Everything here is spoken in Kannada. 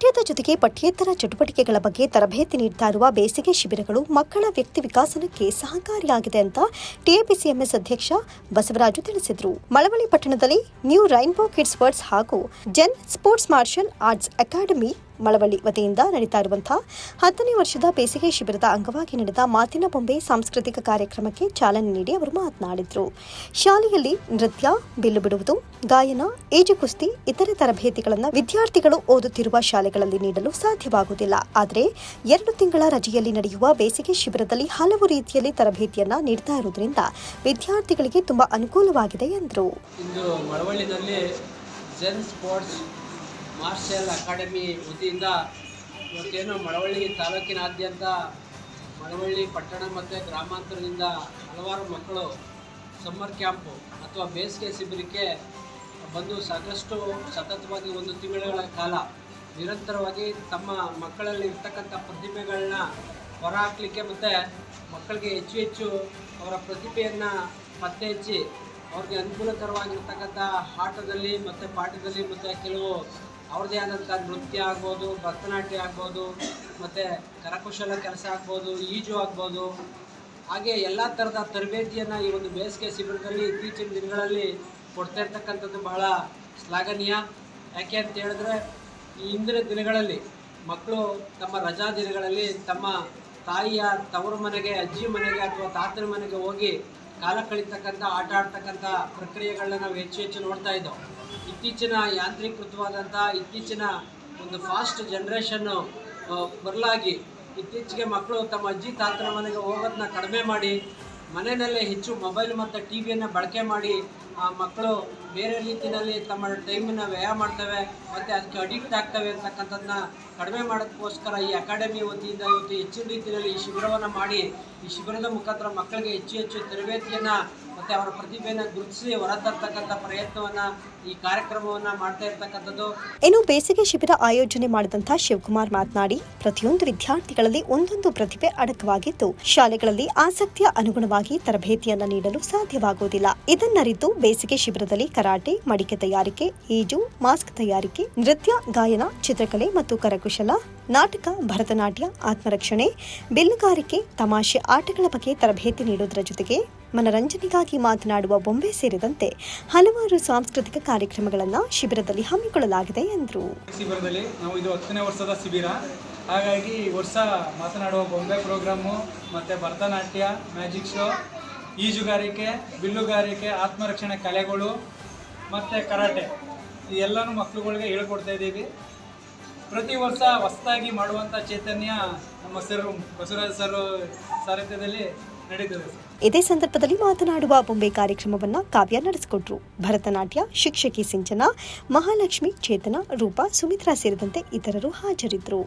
ಪಠ್ಯದ ಜೊತೆಗೆ ಪಠ್ಯೇತರ ಚಟುವಟಿಕೆಗಳ ಬಗ್ಗೆ ತರಬೇತಿ ನೀಡ್ತಾ ಇರುವ ಬೇಸಿಗೆ ಶಿಬಿರಗಳು ಮಕ್ಕಳ ವ್ಯಕ್ತಿ ವಿಕಾಸನಕ್ಕೆ ಸಹಕಾರಿಯಾಗಿದೆ ಅಂತ ಟಿಎಪಿಸಿಎಂಎಸ್ ಅಧ್ಯಕ್ಷ ಬಸವರಾಜು ತಿಳಿಸಿದರು. ಮಳವಳ್ಳಿ ಪಟ್ಟಣದಲ್ಲಿ ನ್ಯೂ ರೈನ್ಬೋ ಕಿಡ್ಸ್ ವರ್ಡ್ಸ್ ಹಾಗೂ zen sports martial arts academy Malavalli ವತಿಯಿಂದ ನಡೀತಾ ಇರುವಂತಹ ಹತ್ತನೇ ವರ್ಷದ ಬೇಸಿಗೆ ಶಿಬಿರದ ಅಂಗವಾಗಿ ನಡೆದ ಮಾತಿನ ಬೊಂಬೆ ಸಾಂಸ್ಕೃತಿಕ ಕಾರ್ಯಕ್ರಮಕ್ಕೆ ಚಾಲನೆ ನೀಡಿ ಅವರು ಮಾತನಾಡಿದರು. ಶಾಲೆಯಲ್ಲಿ ನೃತ್ಯ, ಬಿಲ್ಲು ಬಿಡುವುದು, ಗಾಯನ ಈಜು ಕುಸ್ತಿ, ಇತರೆ ತರಬೇತಿಗಳನ್ನು ವಿದ್ಯಾರ್ಥಿಗಳು ಓದುತ್ತಿರುವ ಶಾಲೆಗಳಲ್ಲಿ ನೀಡಲು ಸಾಧ್ಯವಾಗುವುದಿಲ್ಲ. ಆದರೆ ಎರಡು ತಿಂಗಳ ರಜೆಯಲ್ಲಿ ನಡೆಯುವ ಬೇಸಿಗೆ ಶಿಬಿರದಲ್ಲಿ ಹಲವು ರೀತಿಯಲ್ಲಿ ತರಬೇತಿಯನ್ನು ನೀಡ್ತಾ ಇರುವುದರಿಂದ ವಿದ್ಯಾರ್ಥಿಗಳಿಗೆ ತುಂಬಾ ಅನುಕೂಲವಾಗಿದೆ ಎಂದರು. ಮಾರ್ಷಲ್ ಅಕಾಡೆಮಿ ವತಿಯಿಂದ ಇವತ್ತೇನು ಮಳವಳ್ಳಿ ತಾಲೂಕಿನಾದ್ಯಂತ ಮಳವಳ್ಳಿ ಪಟ್ಟಣ ಮತ್ತು ಗ್ರಾಮಾಂತರದಿಂದ ಹಲವಾರು ಮಕ್ಕಳು ಸಮ್ಮರ್ ಕ್ಯಾಂಪು ಅಥವಾ ಬೇಸಿಗೆ ಶಿಬಿರಕ್ಕೆ ಬಂದು ಸಾಕಷ್ಟು ಸತತವಾಗಿ ಒಂದು ತಿಂಗಳ ಕಾಲ ನಿರಂತರವಾಗಿ ತಮ್ಮ ಮಕ್ಕಳಲ್ಲಿ ಇರ್ತಕ್ಕಂಥ ಪ್ರತಿಭೆಗಳನ್ನ ಹೊರಹಾಕಲಿಕ್ಕೆ ಮತ್ತು ಮಕ್ಕಳಿಗೆ ಹೆಚ್ಚು ಹೆಚ್ಚು ಅವರ ಪ್ರತಿಭೆಯನ್ನು ಪತ್ತೆ ಹಚ್ಚಿ ಅವ್ರಿಗೆ ಅನುಕೂಲಕರವಾಗಿರ್ತಕ್ಕಂಥ ಆಟದಲ್ಲಿ ಮತ್ತು ಪಾಠದಲ್ಲಿ ಮತ್ತು ಕೆಲವು ಅವ್ರದ್ದೇ ಆದಂಥ ನೃತ್ಯ ಆಗ್ಬೋದು, ಭರತನಾಟ್ಯ ಆಗ್ಬೋದು, ಮತ್ತು ಕರಕುಶಲ ಕೆಲಸ ಆಗ್ಬೋದು, ಈಜು ಆಗ್ಬೋದು. ಹಾಗೆ ಎಲ್ಲ ಥರದ ತರಬೇತಿಯನ್ನು ಈ ಒಂದು ಬೇಸಿಗೆ ಶಿಬಿರದಲ್ಲಿ ಇತ್ತೀಚಿನ ದಿನಗಳಲ್ಲಿ ಕೊಡ್ತಾ ಇರ್ತಕ್ಕಂಥದ್ದು ಬಹಳ ಶ್ಲಾಘನೀಯ. ಯಾಕೆ ಅಂತ ಹೇಳಿದ್ರೆ, ಈ ಹಿಂದಿನ ದಿನಗಳಲ್ಲಿ ಮಕ್ಕಳು ತಮ್ಮ ರಜಾ ದಿನಗಳಲ್ಲಿ ತಮ್ಮ ತಾಯಿಯ ತವರು ಮನೆಗೆ, ಅಜ್ಜಿ ಮನೆಗೆ ಅಥವಾ ತಾತನ ಮನೆಗೆ ಹೋಗಿ ಕಾಲ ಕಳೀತಕ್ಕಂಥ ಆಟ ಆಡ್ತಕ್ಕಂಥ ಪ್ರಕ್ರಿಯೆಗಳನ್ನ ನಾವು ಹೆಚ್ಚು ಹೆಚ್ಚು ನೋಡ್ತಾ ಇದ್ದೋ ಇತ್ತೀಚಿನ ಯಾಂತ್ರೀಕೃತವಾದಂಥ, ಇತ್ತೀಚಿನ ಒಂದು ಫಾಸ್ಟ್ ಜನ್ರೇಷನ್ನು ಬರಲಾಗಿ ಇತ್ತೀಚೆಗೆ ಮಕ್ಕಳು ತಮ್ಮ ಅಜ್ಜಿ, ತಾತನ ಮನೆಗೆ ಹೋಗೋದನ್ನ ಕಡಿಮೆ ಮಾಡಿ, ಮನೆಯಲ್ಲೇ ಹೆಚ್ಚು ಮೊಬೈಲ್ ಮತ್ತು ಟಿ ವಿಯನ್ನು ಬಳಕೆ ಮಾಡಿ ಆ ಮಕ್ಕಳು ಬೇರೆ ರೀತಿಯಲ್ಲಿ ತಮ್ಮ ಟೈಮನ್ನು ವ್ಯಯ ಮಾಡ್ತವೆ, ಮತ್ತು ಅದಕ್ಕೆ ಅಡಿಕ್ಟ್ ಆಗ್ತವೆ ಅಂತಕ್ಕಂಥದ್ದನ್ನ ಕಡಿಮೆ ಮಾಡೋದಕ್ಕೋಸ್ಕರ ಈ ಅಕಾಡೆಮಿ ವತಿಯಿಂದ ಇವತ್ತು ಹೆಚ್ಚಿನ ರೀತಿಯಲ್ಲಿ ಈ ಶಿಬಿರವನ್ನು ಮಾಡಿ, ಈ ಶಿಬಿರದ ಮುಖಾಂತರ ಮಕ್ಕಳಿಗೆ ಹೆಚ್ಚು ಹೆಚ್ಚು ತರಬೇತಿಯನ್ನು ಮತ್ತು ಅವರ ಪ್ರತಿಭೆಯನ್ನು ಗುರುತಿಸಿ ಹೊರತರ್ತಕ್ಕಂಥ ಪ್ರಯತ್ನವನ್ನು ಈ ಕಾರ್ಯಕ್ರಮವನ್ನು ಮಾಡ್ತಾ ಇರ್ತಕ್ಕಂಥದ್ದು. ಇನ್ನು ಬೇಸಿಗೆ ಶಿಬಿರ ಆಯೋಜನೆ ಮಾಡಿದಂಥ ಶಿವಕುಮಾರ್ ಮಾತನಾಡಿ, ಪ್ರತಿಯೊಂದು ವಿದ್ಯಾರ್ಥಿಗಳಲ್ಲಿ ಒಂದೊಂದು ಪ್ರತಿಭೆ ಅಡಕವಾಗಿದ್ದು, ಶಾಲೆಗಳಲ್ಲಿ ಆಸಕ್ತಿಯ ಅನುಗುಣವಾಗಿ ತರಬೇತಿಯನ್ನು ನೀಡಲು ಸಾಧ್ಯವಾಗುವುದಿಲ್ಲ. ಇದನ್ನರಿತು ಬೇಸಿಗೆ ಶಿಬಿರದಲ್ಲಿ ಕರಾಟೆ, ಮಡಿಕೆ ತಯಾರಿಕೆ, ಈಜು, ಮಾಸ್ಕ್ ತಯಾರಿಕೆ, ನೃತ್ಯ, ಗಾಯನ, ಚಿತ್ರಕಲೆ ಮತ್ತು ಕರಕುಶಲ, ನಾಟಕ, ಭರತನಾಟ್ಯ, ಆತ್ಮರಕ್ಷಣೆ, ಬಿಲ್ಲುಗಾರಿಕೆ, ತಮಾಷೆ ಆಟಗಳ ಬಗ್ಗೆ ತರಬೇತಿ ನೀಡುವುದರ ಜೊತೆಗೆ ಮನರಂಜನೆಗಾಗಿ ಮಾತನಾಡುವ ಬೊಂಬೆ ಸೇರಿದಂತೆ ಹಲವಾರು ಸಾಂಸ್ಕೃತಿಕ ಕಾರ್ಯಕ್ರಮಗಳನ್ನು ಶಿಬಿರದಲ್ಲಿ ಹಮ್ಮಿಕೊಳ್ಳಲಾಗಿದೆ ಎಂದರು. ಶಿಬಿರದಲ್ಲಿ ನಾವು ಇದು ಹತ್ತನೇ ವರ್ಷದ ಶಿಬಿರ. ಹಾಗಾಗಿ ವರ್ಷ ಮಾತನಾಡುವ ಬೊಂಬೆ ಪ್ರೋಗ್ರಾಮು, ಮತ್ತು ಭರತನಾಟ್ಯ, ಮ್ಯಾಜಿಕ್ ಶೋ ಈಜುಗಾರಿಕೆ, ಬಿಲ್ಲುಗಾರಿಕೆ, ಆತ್ಮರಕ್ಷಣೆ ಕಲೆಗಳು ಮತ್ತು ಕರಾಟೆ ಎಲ್ಲನೂ ಮಕ್ಕಳುಗಳಿಗೆ ಹೇಳ್ಕೊಡ್ತಾ ಇದ್ದೀವಿ. ಪ್ರತಿ ವರ್ಷ ಹೊಸದಾಗಿ ಮಾಡುವಂಥ ಚೈತನ್ಯ ನಮ್ಮ ಸರ್ ಬಸವರಾಜ ಸರ್ ಸಾರಥ್ಯದಲ್ಲಿ ನಡೀತದೆ. ಇದೇ ಸಂದರ್ಭದಲ್ಲಿ ಮಾತನಾಡುವ ಬೊಂಬೆ ಕಾರ್ಯಕ್ರಮವನ್ನ ಕಾವ್ಯ ನಡೆಸಿಕೊಟ್ರು. ಭರತನಾಟ್ಯ, ಶಿಕ್ಷಕಿ ಸಿಂಚನ, ಮಹಾಲಕ್ಷ್ಮಿ, ಚೇತನ, ರೂಪಾ, ಸುಮಿತ್ರಾ ಸೇರಿದಂತೆ ಇತರರು ಹಾಜರಿದ್ದರು.